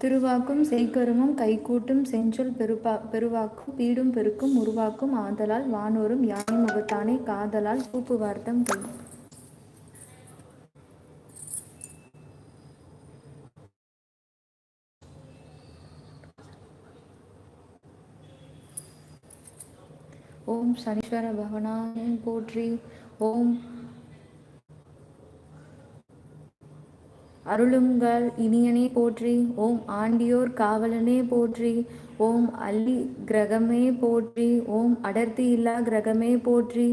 திருவாக்கும் செய்கருமம் கைகூட்டும் செஞ்சொல் பெருபா பெருவாக்கும் பீடும் பெருக்கும் உருவாக்கும் ஆதலால் வானோரும் யானை முகத்தானே காதலால் கூப்பு வார்த்தம் ஓம் சனீஸ்வர பகவானே போற்றி. ஓம் அருளுங்கள் இனியனே போற்றி. ஓம் ஆண்டியோர் காவலனே போற்றி. ஓம் அல்லி கிரகமே போற்றி. ஓம் அடர்த்தி இல்லா கிரகமே போற்றி.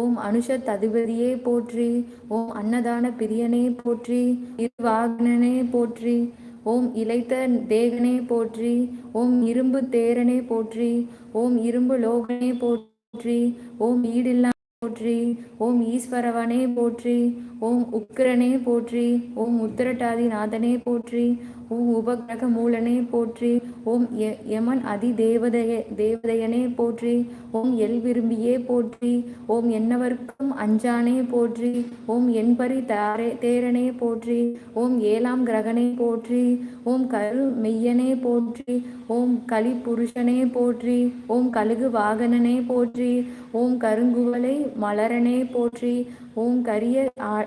ஓம் அனுஷ அதிபதியே போற்றி. ஓம் அன்னதான பிரியனே போற்றி. இருவாகனனே போற்றி. ஓம் இளைத்த தேகனே போற்றி. ஓம் இரும்பு தேரனே போற்றி. ஓம் இரும்பு லோகனே போற்றி. ஓம் ஈடில்லா போற்றி. ஓம் ஈஸ்வரவனே போற்றி. ஓம் உக்கிரனே போற்றி. ஓம் உத்திரட்டாதி நாதனே போற்றி. ஓம் உபகிரக மூலனே போற்றி ஓம் யமன் அதி தேவதைய தேவதையனே போற்றி ஓம் எல் விரும்பியே போற்றி ஓம் என்னவர்க்கும் அஞ்சானே போற்றி ஓம் என்பரி தாரே தேரனே போற்றி ஓம் ஏழாம் கிரகனே போற்றி ஓம் கரு மெய்யனே போற்றி ஓம் களி புருஷனே போற்றி ஓம் கழுகு வாகனனே போற்றி ஓம் கருங்குவலை மலரனே போற்றி ஓம் கரிய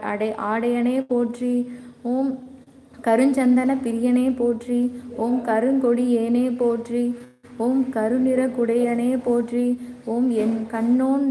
ஆடை ஆடையனே போற்றி ஓம் கருஞ்சந்தன பிரியனே போற்றி. ஓம் கருங்கொடி ஏனே போற்றி. ஓம் கருநிற குடையனே போற்றி. ஓம் என் கண்ணோன்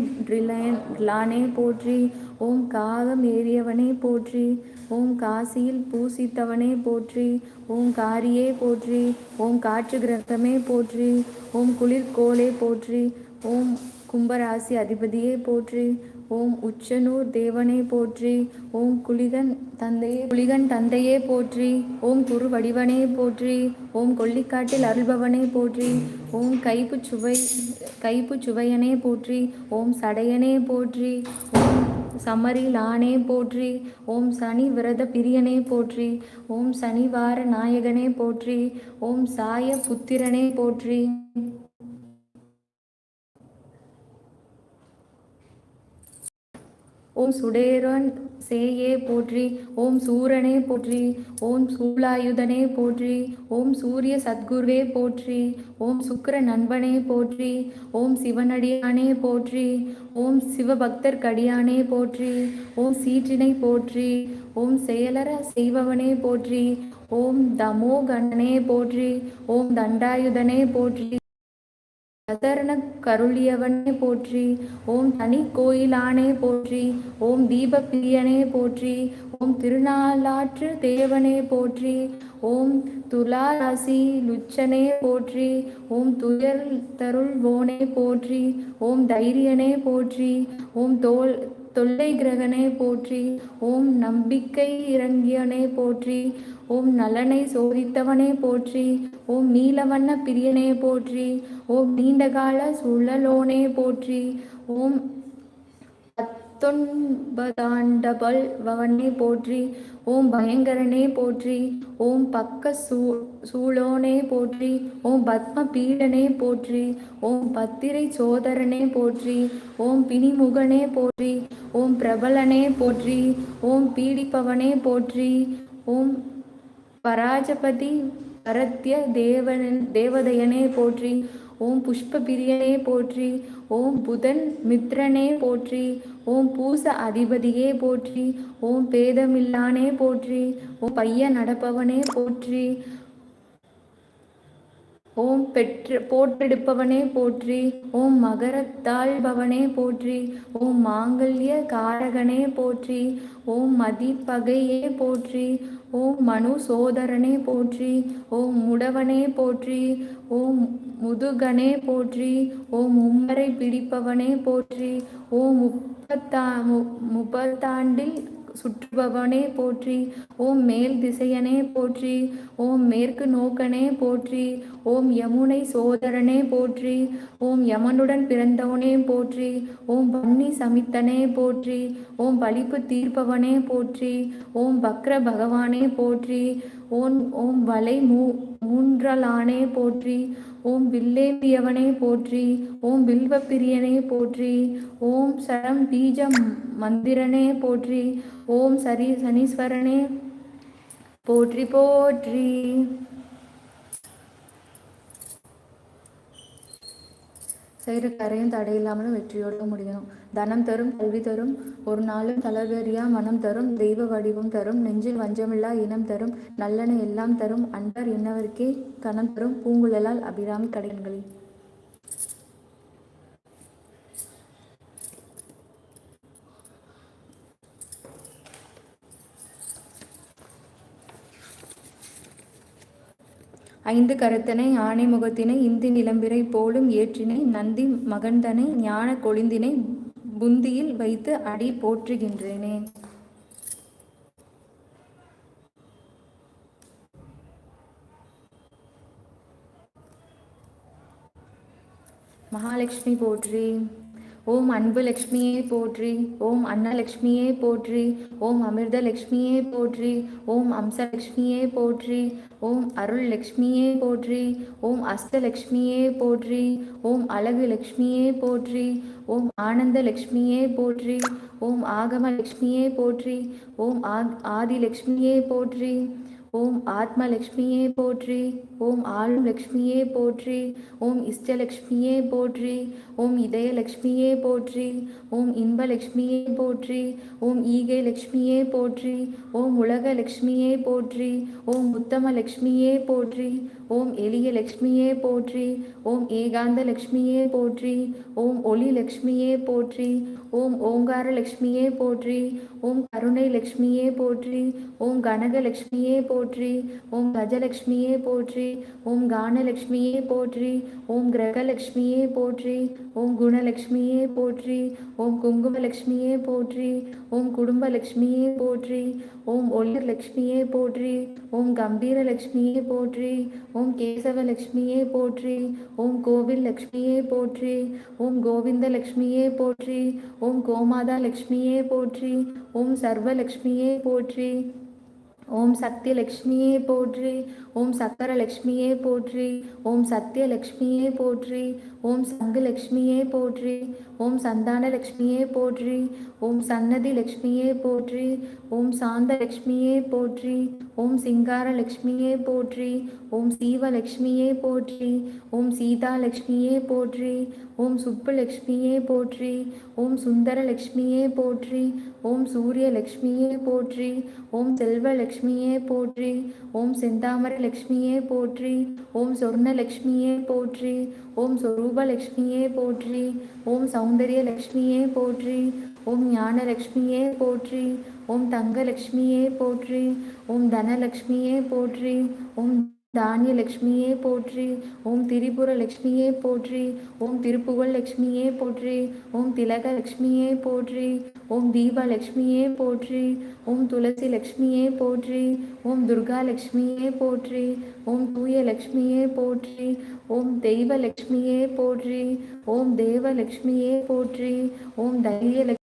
ரிலானே போற்றி. ஓம் காகம் ஏறியவனே போற்றி. ஓம் காசியில் பூசித்தவனே போற்றி. ஓம் காரியே போற்றி. ஓம் காற்று கிரகமே போற்றி. ஓம் குளிர்கோளே போற்றி. ஓம் கும்பராசி அதிபதியே போற்றி. ஓம் உச்சனூர் தேவனே போற்றி ஓம் குளிகன் தந்தையே குளிகன் தந்தையே போற்றி ஓம் குரு வடிவனே போற்றி ஓம் கொல்லிக்காட்டில் அருள்பவனே போற்றி ஓம் கைப்பு சுவை கைப்பு சுவையனே போற்றி ஓம் சடையனே போற்றி ஓம் சமரில் ஆனே போற்றி ஓம் சனி விரத பிரியனே போற்றி ஓம் சனிவார நாயகனே போற்றி ஓம் சாய புத்திரனே போற்றி. ஓம் சுடேரன் சேயே போற்றி ஓம் சூரனே போற்றி ஓம் சூலாயுதனே போற்றி ஓம் சூரிய சத்குருவே போற்றி ஓம் சுக்கர நண்பனே போற்றி ஓம் சிவனடியானே போற்றி ஓம் சிவபக்தர் கடியானே போற்றி ஓம் சீற்றினை போற்றி ஓம் செயலர செய்பவனே போற்றி ஓம் தமோகணனே போற்றி ஓம் தண்டாயுதனே போற்றி சதரண கருளியவனே போற்றி ஓம் தனி கோயிலானே போற்றி ஓம் தீபப்பிரியனே போற்றி ஓம் திருநாளாற்று தேவனே போற்றி ஓம் துலாராசி லுச்சனே போற்றி ஓம் துயர் தருள்வோனே போற்றி ஓம் தைரியனே போற்றி ஓம் தோல் தொல்லை கிரகனே போற்றி ஓம் நம்பிக்கை இறங்கியனே போற்றி ஓம் நலனை சோதித்தவனே போற்றி ஓம் நீலவண்ண பிரியனே போற்றி ஓம் நீண்டகால சுழலோனே போற்றி ஓம் பத்தொன்பதாண்டபல் பவனே போற்றி ஓம் பயங்கரனே போற்றி ஓம் பக்க சூ சூழோனே போற்றி ஓம் பத்ம பீடனே போற்றி ஓம் பத்திரை சோதரனே போற்றி ஓம் பிணிமுகனே போற்றி ஓம் பிரபலனே போற்றி ஓம் பீடிப்பவனே போற்றி ஓம் பராஜபதி பரத்ய தேவன் தேவதையனே போற்றி ஓம் புஷ்ப பிரியனே போற்றி ஓம் புதன் மித்ரனே போற்றி ஓம் பூச அதிபதியே போற்றி ஓம் பேதமில்லானே போற்றி ஓம் பைய நடப்பவனே போற்றி ஓம் பெற்று போற்றெடுப்பவனே போற்றி. ஓம் மகரத்தாழ்பவனே போற்றி. ஓம் மாங்கல்ய காரகனே போற்றி. ஓம் மதிப்பகையே போற்றி. ஓம் மனு சோதரனே போற்றி. ஓம் முடவனே போற்றி. ஓம் முதுகனே போற்றி. ஓம் உம்மரை பிடிப்பவனே போற்றி. ஓம் முப்பத்தா முப்பத்தாண்டில் சுற்றுபவனே போற்றி ஓம் மேல் திசையனே போற்றி ஓம் மேற்கு நோக்கனே போற்றி ஓம் யமுனை சோதரனே போற்றி ஓம் யமனுடன் பிறந்தவனே போற்றி ஓம் பன்னி சமித்தனே போற்றி ஓம் பழிப்பு தீர்ப்பவனே போற்றி ஓம் பக்ர பகவானே போற்றி ஓம் ஓம் வலை மூ மூன்றலானே போற்றி ஓம் வில்லேந்தியவனே போற்றி ஓம் பிரியனே போற்றி ஓம் சரம் பீஜ மந்திரனே போற்றி ஓம் சரி சனீஸ்வரனே போற்றி போற்றி. செய்கிற காரியம் தடையில்லாமலும் வெற்றியோட முடியணும். தனம் தரும் கல்வி தரும் ஒரு நாளும் தளர்வறியா மனம் தரும் தெய்வ வடிவம் தரும் நெஞ்சில் வஞ்சமில்லா இனம் தரும் நல்லெண்ணெய் எல்லாம் தரும் அன்பர் இன்னவருக்கே கணம் தரும் பூங்குழலால் அபிராமி கடைகளே ஐந்து கரத்தனை ஆணை முகத்தினை இந்தி நிலம்பிரை போலும் ஏற்றினை நந்தி மகந்தனை ஞான கொழுந்தினை புந்தியில் வைத்து அடி போற்றுகின்றேனே. மகாலட்சுமி போற்றி. ஓம் அன்பு லக்ஷ்மியே போற்றி ஓம் அன்னலக்ஷ்மியே போற்றி ஓம் அமிர்த லக்ஷ்மியே போற்றி ஓம் அம்சலக்ஷ்மியே போற்றி ஓம் அருள் லக்ஷ்மியே போற்றி ஓம் அஸ்தலக்ஷ்மியே போற்றி ஓம் அழகு லக்ஷ்மியே போற்றி ஓம் ஆனந்த லக்ஷ்மியே போற்றி ஓம் ஆகம லக்ஷ்மியே போற்றி ஓம் ஆதி லக்ஷ்மியே போற்றி ஓம் ஆத்மலக்ஷ்மியே போற்றி ஓம் ஆளும் லக்ஷ்மியே போற்றி ஓம் இஷ்டலக்ஷ்மியே போற்றி ஓம் இதயலக்ஷ்மியே போற்றி ஓம் இன்பலக்ஷ்மியே போற்றி ஓம் ஈகை லக்ஷ்மியே போற்றி ஓம் உலகலக்ஷ்மியே போற்றி ஓம் உத்தமலக்ஷ்மியே போற்றி ஓம் எளிய லக்ஷ்மியே போற்றி ஓம் ஏகாந்த லக்ஷ்மியே போற்றி ஓம் ஒளி லக்ஷ்மியே போற்றி ஓம் ஓங்கார லக்ஷ்மியே போற்றி ஓம் கருணை லக்ஷ்மியே போற்றி ஓம் கனகலக்ஷ்மியே போற்றி போற்றி ஓம் கஜலக்ஷ்மியே போற்றி ஓம் கானலக்ஷ்மியே போற்றி ஓம் கிரகலக்ஷ்மியே போற்றி ஓம் குணலக்ஷ்மியே போற்றி ஓம் குங்குமலக்ஷ்மியே போற்றி ஓம் குடும்பலக்ஷ்மியே போற்றி ஓம் ஒளிர் லக்ஷ்மியே போற்றி ஓம் கம்பீரலக்ஷ்மியே போற்றி ஓம் கேசவலக்ஷ்மியே போற்றி ஓம் கோவில் லக்ஷ்மியே போற்றி ஓம் கோவிந்த லக்ஷ்மியே போற்றி ஓம் கோமாதா லக்ஷ்மியே போற்றி ஓம் சர்வலக்ஷ்மியே போற்றி ஓம் சக்தி லக்ஷ்மியே போற்றி ஓம் சக்கர லக்ஷ்மியே போற்றி ஓம் சத்ய லக்ஷ்மியே போற்றி ஓம் சங்கு லக்ஷ்மியே போற்றி ஓம் சந்தான லக்ஷ்மியே போற்றி ஓம் சன்னதி லக்ஷ்மியே போற்றி ஓம் சாந்த லக்ஷ்மியே போற்றி ஓம் சிங்கார லக்ஷ்மியே போற்றி ஓம் சீவ லக்ஷ்மியே போற்றி ஓம் சீதா லக்ஷ்மியே போற்றி ஓம் சுப்புலக்ஷ்மியே போற்றி ஓம் சுந்தர லக்ஷ்மியே போற்றி ஓம் சூரிய லக்ஷ்மியே போற்றி ஓம் செல்வ லக்ஷ்மியே போற்றி ஓம் செந்தாமர லக்ஷ்மியே போற்றி ஓம் சொர்ண லக்ஷ்மியே போற்றி ஓம் சொரூபலக்ஷ்மியே போற்றி ஓம் சௌந்தரிய லக்ஷ்மியே போற்றி ஓம் ஞான லக்ஷ்மியே போற்றி ஓம் தங்கலக்ஷ்மியே போற்றி ஓம் தனலக்ஷ்மியே போற்றி ஓம் தானிய லக்ஷ்மியே போற்றி ஓம் திரிபுர லக்ஷ்மியே போற்றி ஓம் திருப்புகழ் லக்ஷ்மியே போற்றி ஓம் திலக லக்ஷ்மியே போற்றி ஓம் தீபா லக்ஷ்மியே போற்றி ஓம் துளசி லக்ஷ்மியே போற்றி ஓம் துர்கா லக்ஷ்மியே போற்றி ஓம் தூய லக்ஷ்மியே போற்றி ஓம் தெய்வ லக்ஷ்மியே போற்றி ஓம் தேவ லக்ஷ்மியே போற்றி ஓம் தைரிய லக்ஷ்மி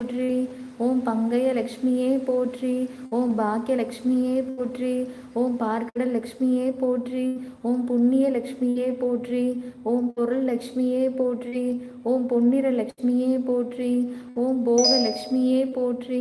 போற்றி ஓம் பங்கைய லக்ஷ்மியே போற்றி ஓம் பாக்கிய லக்ஷ்மியே போற்றி ஓம் பார்க்கடல் லக்ஷ்மியே போற்றி ஓம் புண்ணிய லக்ஷ்மியே போற்றி ஓம் பொருள் லக்ஷ்மியே போற்றி ஓம் பொன்னிற லக்ஷ்மியே போற்றி ஓம் போக லக்ஷ்மியே போற்றி.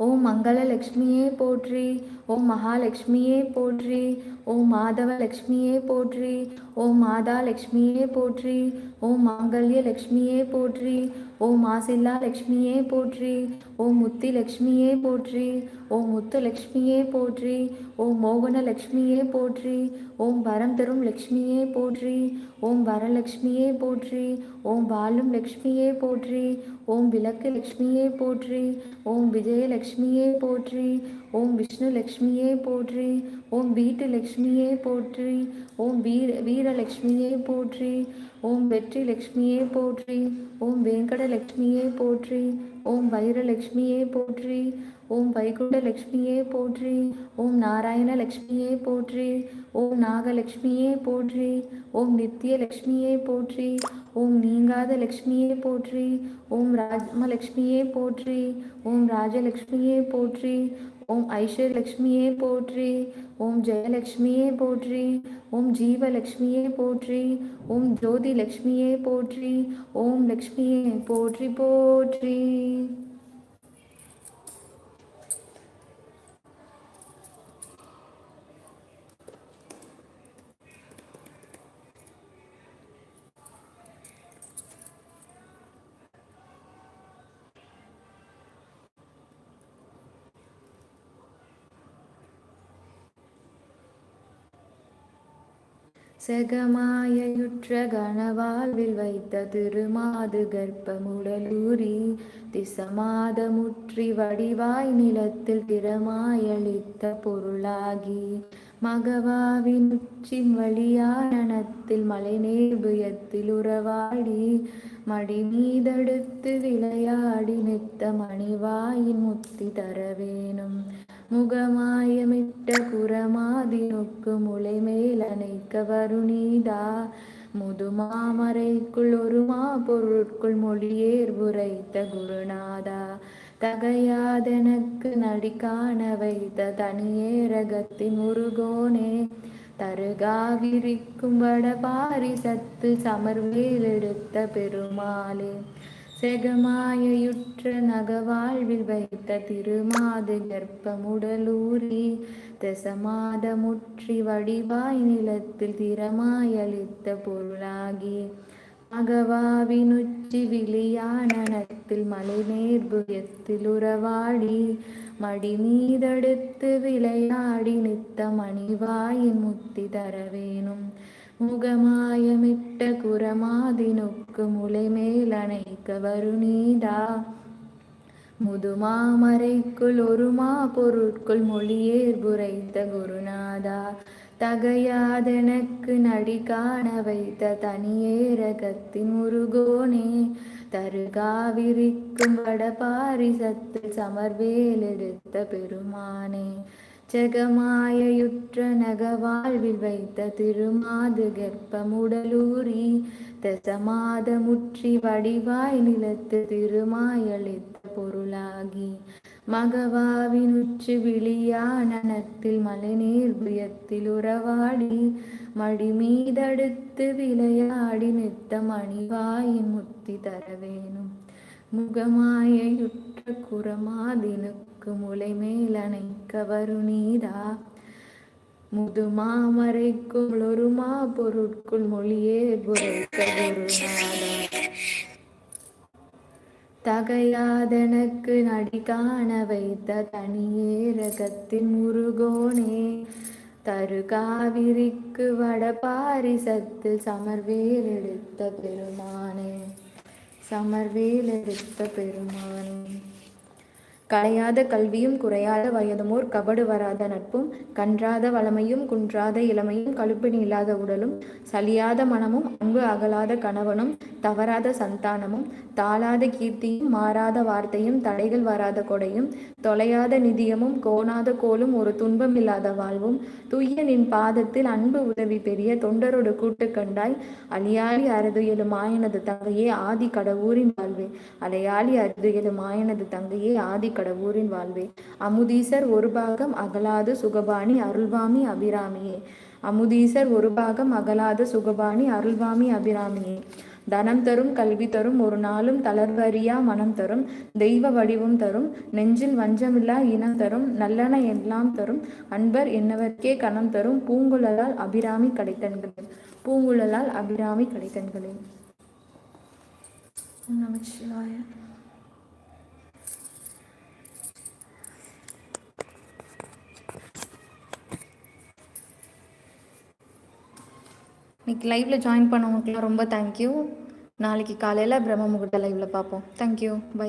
ஓ மங்கள லக்ஷ்மியே போற்றி ஓ மகாலட்சுமியே போற்றி ஓ மாதவ லக்ஷ்மியே போற்றி ஓ மாதா லக்ஷ்மியே போற்றி ஓ மாங்கல்ய லக்ஷ்மியே போற்றி ஓ மாசில்லா லக்ஷ்மியே போற்றி ஓ முத்தி லக்ஷ்மியே போற்றி ஓ முத்து லக்ஷ்மியே போற்றி ஓ மோகன லக்ஷ்மியே போற்றி ஓம் வரம் தரும் லக்ஷ்மியே போற்றி ஓம் வரலக்ஷ்மியே போற்றி ஓம் வாழும் லக்ஷ்மியே போற்றி ஓம் விளக்கு லக்ஷ்மியே போற்றி ஓம் விஜயலக்ஷ்மியே போற்றி ஓம் விஷ்ணு லக்ஷ்மியே போற்றி ஓம் வீட்டு லக்ஷ்மியே போற்றி ஓம் வீர வீரலக்ஷ்மியே போற்றி ஓம் வெற்றி லக்ஷ்மியே போற்றி ஓம் வெங்கடலக்ஷ்மியே போற்றி ஓம் வைரலக்ஷ்மியே போற்றி ஓம் வைகுண்ட லக்ஷ்மியே போற்றி ஓம் நாராயண லக்ஷ்மியே போற்றி ஓம் நாகலக்ஷ்மியே போற்றி ஓம் நித்திய லக்ஷ்மியே போற்றி ஓம் நீங்காத லக்ஷ்மியே போற்றி ஓம் ராஜமலக்ஷ்மியே போற்றி ஓம் ராஜலக்ஷ்மியே போற்றி ஓம் ஐஸ்வர்யலக்ஷ்மியே போற்றி ஓம் ஜெயலக்ஷ்மியே போற்றி ஓம் ஜீவலக்ஷ்மியே போற்றி ஓம் ஜோதி லக்ஷ்மியே போற்றி ஓம் லக்ஷ்மியே போற்றி போற்றி செகமாயுற்ற கனவாழ்வில் வைத்த திருமாது கர்ப்பமுடலூரி திசமாதமுற்றி வடிவாய் நிலத்தில் திறமாயளித்த பொருளாகி மகவாவின் உச்சி வழியானத்தில் மலைநேர்புயத்தில் உறவாடி மடி மீதெடுத்து விளையாடி நித்த மணிவாயின் முத்தி தரவேணும் முகமாயமிட்ட குரமாதி நொக்கு முளை மேலணைக்க வருணீதா முதுமாமரைக்குள் ஒரு மா பொருட்குள் மொழியேர் உரைத்த குருநாதா. தகையாதெனக்கு நடிக்காண வைத்த வைத்த தனியேரகத்தின் முருகோனே. தருகாவிரிக்கும் வட பாரிசத்து சமர்வேல் எடுத்த பெருமாளே. செகமாயுற்ற நகவாழ்வில் வைத்த திருமாது கர்ப்பமுடலூரி தசமாதமுற்றி வடிவாய் நிலத்தில் திறமாயளித்த பொருளாகி மகவாவினுச்சி விழியானத்தில் மலை நேர்புயத்தில் உறவாடி மடி மீதெடுத்து விளையாடி நித்த மணிவாயின் முத்தி தரவேணும். முகமாயமிட்ட குரமாதினுக்கு முளை மேலணைக்க வருநீதா முதுமாமரைக்குள் ஒரு மா பொருட்குள் மொழியேர் புரைத்த குருநாதா. தகையாதெனக்கு நடி காண வைத்த தனியேரகத்தின் முருகோனே. தருகாவிரிக்கும் வடபாரிசத்தில் சமர்வேல் எடுத்த பெருமானே. ஜகமாயுற்ற நகவாழ்வில் வைத்த திருமாது கர்ப்பமுடலூரி தசமாதமுற்றி வடிவாய் நிலத்து திருமாயளித்த பொருளாகி மகவாவினுற்று விழியா நனத்தில் மலைநீர் புயத்தில் உறவாடி மடி மீதடுத்து விளையாடி நித்த மணிவாயின் முத்தி தரவேணும். முகமாயுற்ற குரமாதினுக்கு முளை மேலணைக்க வருநீதா? முதுமாமரைக்குள் ஒரு மா பொருட்குள் மொழியே புரைக்க குருநாதா. தகையாதனக்கு நடி காண வைத்த தனியேரகத்தின் முருகோனே. தருகாவிரிக்கு வட பாரிசத்தில் சமர்வேல் எடுத்த பெருமானே. சமர்வேல் எடுத்த பெருமானே. கலையாத கல்வியும் குறையாத வயதுமோர் கபடு வராத நட்பும் கன்றாத வளமையும் குன்றாத இளமையும் கழுப்பினி இல்லாத உடலும் சலியாத மனமும் அன்பு அகலாத கணவனும் தவறாத சந்தானமும் தாளாத கீர்த்தியும் மாறாத வார்த்தையும் தடைகள் வராத கொடையும் தொலையாத நிதியமும் கோணாத கோலும் ஒரு துன்பம் இல்லாத வாழ்வும் துய்ய நின் பாதத்தில் அன்பு உதவி பெரிய தொண்டரோடு கூட்டு கண்டாய் அலியாளி அறுதுயலு மாயனது தங்கையே ஆதி கடவுரின் வாழ்வே. அலையாளி அறுதுயலு மாயனது தங்கையே ஆதி கடவுரின் வாழ்வே. அமுதீசர் ஒரு பாகம் அகலாது சுகபாணி அருள்வாமி அபிராமியே. அமுதீசர் ஒரு பாகம் அகலாத சுகபாணி அருள்வாமி அபிராமியே. தனம் தரும் கல்வி தரும் ஒரு நாளும் தளர்வறியா மனம் தரும் தெய்வ வடிவம் தரும் நெஞ்சில் வஞ்சமில்லா இனம் தரும் நல்லன எல்லாம் தரும் அன்பர் என்னவர்க்கே கணம் தரும் பூங்குழலால் அபிராமி கிடைத்தன்களே. பூங்குழலால் அபிராமி கிடைத்தன்களே. நமச்சிவாய. இன்னைக்கு லைவில் ஜாயின் பண்ணவங்களுக்குலாம் ரொம்ப தேங்க்யூ நாளைக்கு காலையில் பிரம்ம முகூர்த்த லைவில் பார்ப்போம். Thank you bye